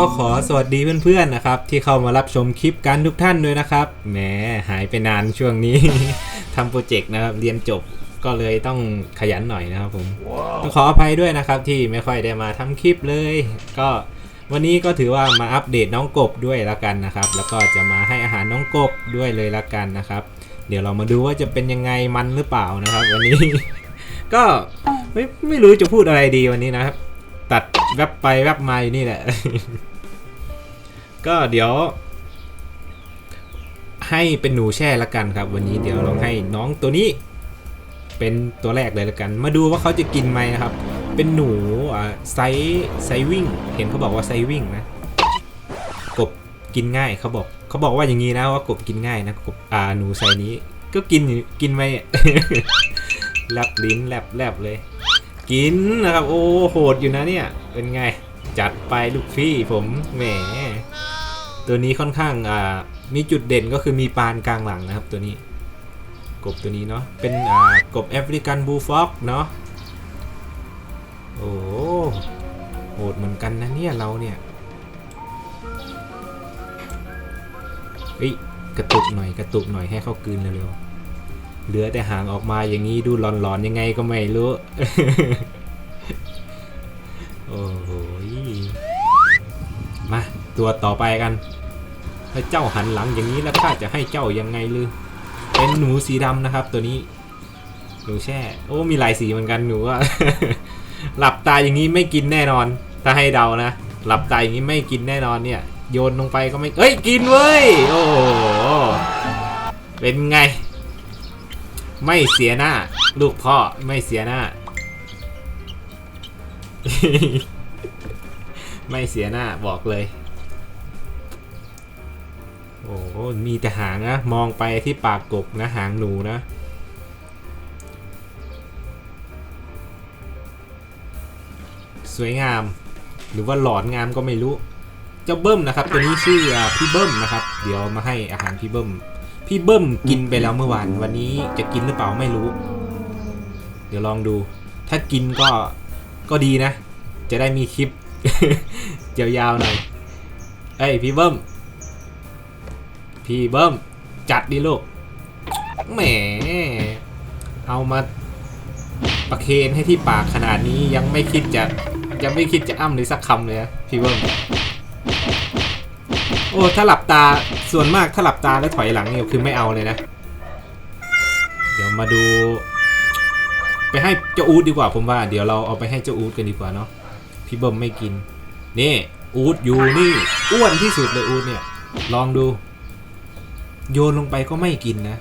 ก็ขอสวัสดีเพื่อนๆนะครับ ที่เข้ามารับชมคลิปกันทุกท่านด้วยนะครับแหมหายไปนานช่วงนี้ ทำโปรเจกต์นะครับเรียนจบก็เลยต้องขยันหน่อยนะครับผมต้องขออภัยด้วยนะครับที่ไม่ค่อยได้มาทำคลิปเลย ก็วันนี้ก็ถือว่ามาอัปเดตน้องกบด้วยละกันนะครับ แล้วก็จะมาให้อาหารน้องกบด้วยเลยละกันนะครับ เดี๋ยวเรามาดูว่าจะเป็นยังไงมันหรือเปล่านะครับ วันนี้ ก็ไม่ไม่รู้จะพูดอะไรดีวันนี้นะครับ ตัดแวบไปแวบมาอยู่นี่แหละ ก็เดี๋ยว ให้เป็นหนูแช่ละกันครับ วันนี้เดี๋ยวลองให้น้องตัวนี้ เป็นตัวแรกเลยละกัน มาดูว่าเขาจะกินไหมนะครับ เป็นหนูไซส์ไซวิ่ง เห็นเขาบอกว่าไซส์วิ่งนะกบกินง่ายเขาบอกเขาบอกว่าอย่างนี้นะว่ากบกินง่ายนะกบอ่าหนูไซส์นี้ ก็กินกินไหมแลบลิ้นแลบแลบเลย กินนะครับ โอ้โหดอยู่นะเนี่ย เป็นไง จัดไปลูกพี่ผมแหม ตัวนี้ค่อนข้างอ่ามีจุดเด่นก็คือมีปานกลางหลังนะครับตัวนี้ กบตัวนี้เนาะเป็นอ่ากบแอฟริกันบูฟ็อกเนาะโอ้โหดเหมือนกันนะเนี่ยเราเนี่ยเฮ้ยกระตุกหน่อยกระตุกหน่อยให้เข้ากืนเร็วๆเหลือแต่หางออกมาอย่างนี้ดูหลอนๆยังไงก็ไม่รู้ ตัวต่อไปกัน ถ้าเจ้าหันหลังอย่างนี้แล้วข้าจะให้เจ้ายังไงลือเป็นหนูสีดำนะครับ ตัวนี้ หนูแช่ โอ้มีหลายสีเหมือนกันหนูว่าหลับตาอย่างนี้ไม่กินแน่นอน ถ้าให้เดานะ หลับตาอย่างนี้ไม่กินแน่นอนเนี่ย โยนลงไปก็ไม่เอ้ยกินเว้ย โอ้โห เป็นไง ไม่เสียหน้า ลูกพ่อไม่เสียหน้า ไม่เสียหน้าบอกเลย อ้โหมีแต่หางนะ มองไปที่ปากกบนะ หางหนูนะ สวยงาม หรือว่าหลอนงามก็ไม่รู้ เจ้าเบิ้มนะครับ ตัวนี้ชื่อพี่เบิ้มนะครับ เดี๋ยวมาให้อาหารพี่เบิ้ม พี่เบิ้มกินไปแล้วเมื่อวาน วันนี้จะกินหรือเปล่าไม่รู้ เดี๋ยวลองดู ถ้ากินก็ ก็ดีนะ จะได้มีคลิปยาวๆหน่อยเอ้ยพี่เบิ้ม พี่เบิ้มจัดดิลูกแหม เอามาประเคนให้ที่ปากขนาดนี้ยังไม่คิดจะยังไม่คิดจะอ้ำเลยสักคำเลยนะพี่เบิ้มโอ้ถ้าหลับตาส่วนมากถ้าหลับตาแล้วถอยหลังนี่คือไม่เอาเลยนะ เดี๋ยวมาดู ไปให้เจ้าอูดดีกว่าผมว่า เดี๋ยวเราเอาไปให้เจ้าอูดกันดีกว่าเนาะพี่เบิ้มไม่กิน นี่อูดอยู่นี่อ้วนที่สุดเลยอูดเนี่ย ลองดู โยนลงไปก็ไม่กินนะ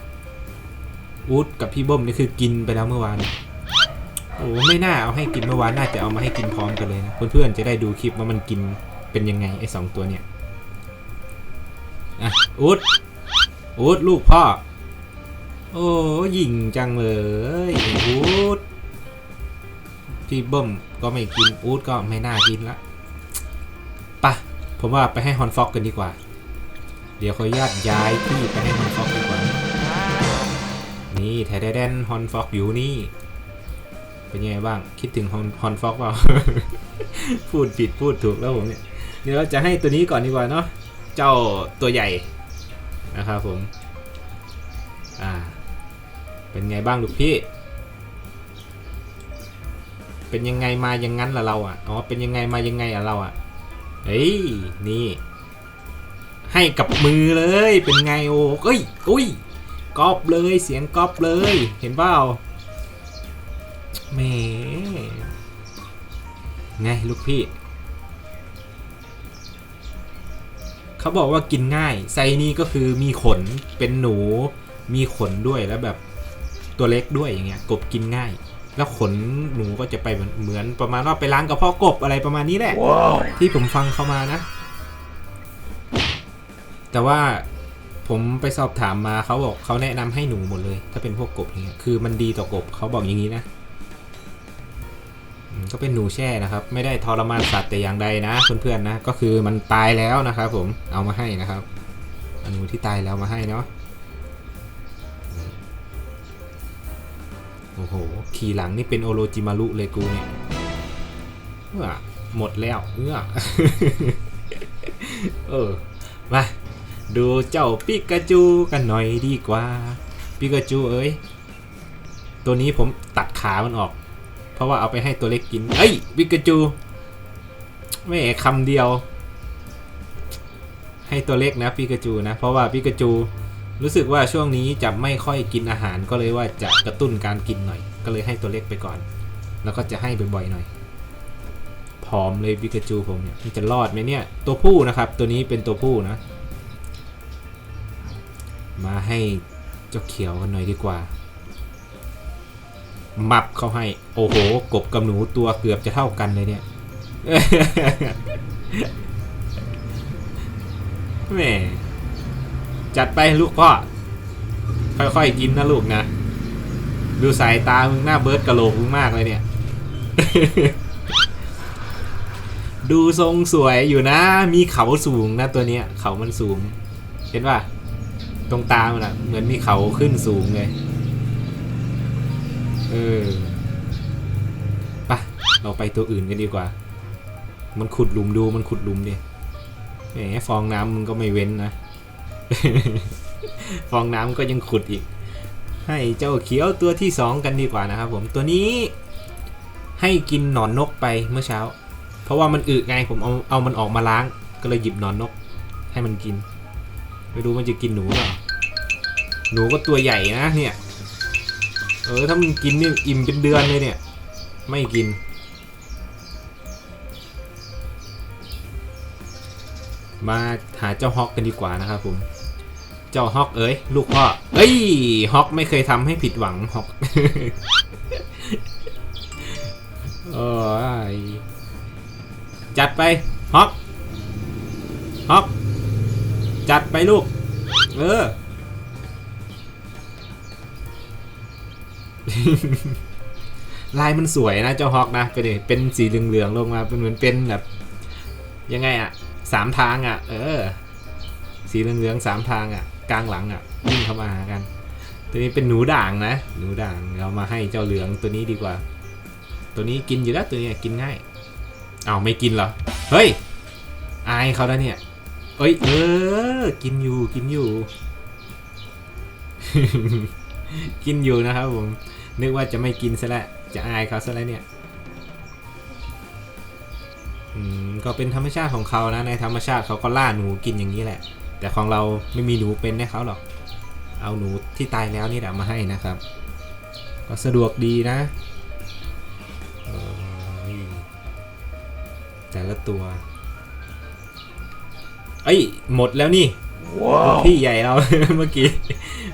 อูดกับพี่เบิ้มนี่คือกินไปแล้วเมื่อวาน โอ้ไม่น่าเอาให้กินเมื่อวานน่าจะเอามาให้กินพร้อมกันเลยนะเพื่อนๆจะได้ดูคลิปว่ามันกินเป็นยังไงไอ้สองตัวเนี่ยอะอูดอูดลูกพ่อ โอ้ยิงจังเลยอูดพี่เบิ้มก็ไม่กินอูดก็ไม่น่ากินละปะผมว่าไปให้ฮอนฟ็อกกันดีกว่า เดี๋ยวขออนุญาตย้ายที่ไปให้ฮอนฟ็อกดีกว่า นี่แทแดนฮอนฟ็อกอยู่นี่ เป็นยังไงบ้าง คิดถึงฮอนฮอนฟ็อกเปล่า พูดผิดพูดถูกแล้วผมเนี่ย เดี๋ยวเราจะให้ตัวนี้ก่อนดีกว่าเนาะ เจ้าตัวใหญ่นะครับผม อ่า เป็นไงบ้างลูกพี่ เป็นยังไงมายังงั้นล่ะเราอะ อ๋อ เป็นยังไงมายังไงอะเราอะ เฮ้ย นี่ ให้กับมือเลยเป็นไงโอ้เอ้ยอุ้ยก๊อปเลยเสียงก๊อปเลย เห็นเปล่าแหมไงลูกพี่ เขาบอกว่ากินง่าย ไซนี้ก็คือมีขนเป็นหนู มีขนด้วยแล้วแบบตัวเล็กด้วยอย่างเงี้ยกบกินง่าย แล้วขนหนูก็จะไปเหมือนเหมือนประมาณว่าไปล้างกระเพาะกบอะไรประมาณนี้แหละที่ผมฟังเขามานะ แต่ว่าผมไปสอบถามมาเขาบอกเขาแนะนำให้หนูหมดเลย ถ้าเป็นพวกกบเงี้ยคือมันดีต่อกบเขาบอกอย่างนี้นะก็เป็นหนูแช่นะครับ ไม่ได้ทรมานสัตว์แต่อย่างใดนะเพื่อนๆนะก็คือมันตายแล้วนะครับผมเอามาให้นะครับอาหนูที่ตายแล้วมาให้เนาะโอ้โหขี่หลังนี่เป็นโอโรจิมารุเลยกูเนี่ยเออหมดแล้วเอื้อเออมา ดูเจ้าปิกาจูกันหน่อยดีกว่าปิกาจูเอ้ยตัวนี้ผมตัดขามันออก เพราะว่าเอาไปให้ตัวเล็กกินเอ้ยปิกาจูไม่คำเดียว ให้ตัวเล็กนะปิกาจูนะ เพราะว่าปิกาจูรู้สึกว่าช่วงนี้จะไม่ค่อยกินอาหารก็เลยว่าจะกระตุ้นการกินหน่อย ก็เลยให้ตัวเล็กไปก่อน แล้วก็จะให้บ่อยๆหน่อยผอมเลยปิกาจูผมเนี่ยมันจะรอดไหมเนี่ยตัวผู้นะครับ ตัวนี้เป็นตัวผู้นะ มาให้เจ้าเขียวกันหน่อยดีกว่า มับเขาให้ โอ้โห กบกับหนูตัวเกือบจะเท่ากันเลยเนี่ยแม่จัดไปลูกพ่อ ค่อยๆกินนะลูกนะ ดูสายตามึงหน้าเบิร์ดกะโหลกมึงมากเลยเนี่ย ดูทรงสวยอยู่นะ มีเขาสูงนะตัวเนี้ย เขามันสูง เห็นป่ะ ตรงตามันอะเหมือนมีเขาขึ้นสูงเลย เออปะเราไปตัวอื่นกันดีกว่า มันขุดหลุมดูมันขุดหลุมดิแหมฟองน้ำมึงก็ไม่เว้นนะ ฟองน้ำก็ยังขุดอีก ให้เจ้าเขียวตัวที่สองกันดีกว่านะครับผมตัวนี้ให้กินหนอนนกไปเมื่อเช้า เพราะว่ามันอึไงผมเอาเอามันออกมาล้าง ก็เลยหยิบหนอนนก ให้มันกิน ไม่รู้มันจะกินหนูเปล่า หนูก็ตัวใหญ่นะเนี่ย เออถ้ามึงกินเนี่ยอิ่มเป็นเดือนเลยเนี่ย ไม่กิน มาหาเจ้าฮอกกันดีกว่านะครับผม เจ้าฮอกเอ้ยลูกพ่อ เอ้ยฮอกไม่เคยทำให้ผิดหวังฮอกโอ้ยจัดไปฮอกฮอกจัดไปลูก เออ ลายมันสวยนะเจ้าฮอกนะเป็นดิเป็นสีเหลืองๆลงมาเป็นเหมือนเป็นแบบ ยังไงอะสามทางอะเออ สีเหลืองๆสามทางอะกลางหลังอะวิ่งเข้ามาหากัน ตัวนี้เป็นหนูด่างนะ หนูด่างเรามาให้เจ้าเหลืองตัวนี้ดีกว่า ตัวนี้กินอยู่แล้วตัวนี้กินง่ายเอ้าไม่กินเหรอเฮ้ยอายเขาแล้วเนี่ยเอ้ยเออ กินอยู่กินอยู่ กินอยู่นะครับผม นึกว่าจะไม่กินซะแล้วจะอายเขาซะแล้วเนี่ยอืมก็เป็นธรรมชาติของเขานะในธรรมชาติเขาก็ล่าหนูกินอย่างนี้แหละ แต่ของเราไม่มีหนูเป็นให้เขาหรอก เอาหนูที่ตายแล้วนี่แหละมาให้นะครับ ก็สะดวกดีนะเอ้ยแต่ละตัว เอ้ย หมดแล้วนี่พี่ใหญ่เรา เมื่อกี้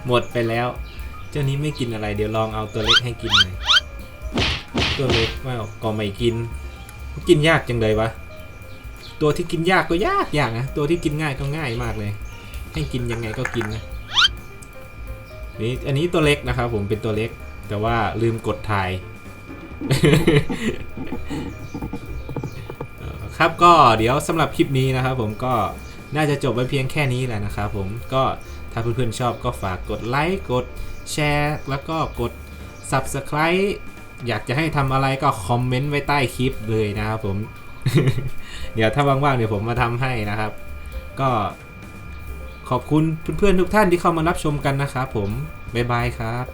หมดไปแล้วเจ้านี้ไม่กินอะไร เดี๋ยวลองเอาตัวเล็กให้กินหน่อยตัวเล็กไม่เอาก็ไม่กิน กินยากจังเลยวะ ตัวที่กินยากก็ยากอย่ากนะ ตัวที่กินง่ายก็ง่ายมากเลย ให้กินยังไงก็กินนะ นี่อันนี้ตัวเล็กนะครับผมเป็นตัวเล็ก แต่ว่าลืมกดถ่าย ครับก็เดี๋ยวสำหรับคลิปนี้นะครับผมก็น่าจะจบไว้เพียงแค่นี้แหละนะครับผมก็ถ้าเพื่อนๆชอบก็ฝากกดไลค์กด แชร์ แล้วก็กด Subscribe อยากจะให้ทำอะไรก็คอมเมนต์ไว้ใต้คลิปเลยนะครับผม เดี๋ยวถ้าว่างๆเดี๋ยวผมมาทำให้นะครับ ก็ขอบคุณเพื่อนๆทุกท่านที่เข้ามารับชมกันนะครับผม บ๊ายบายครับ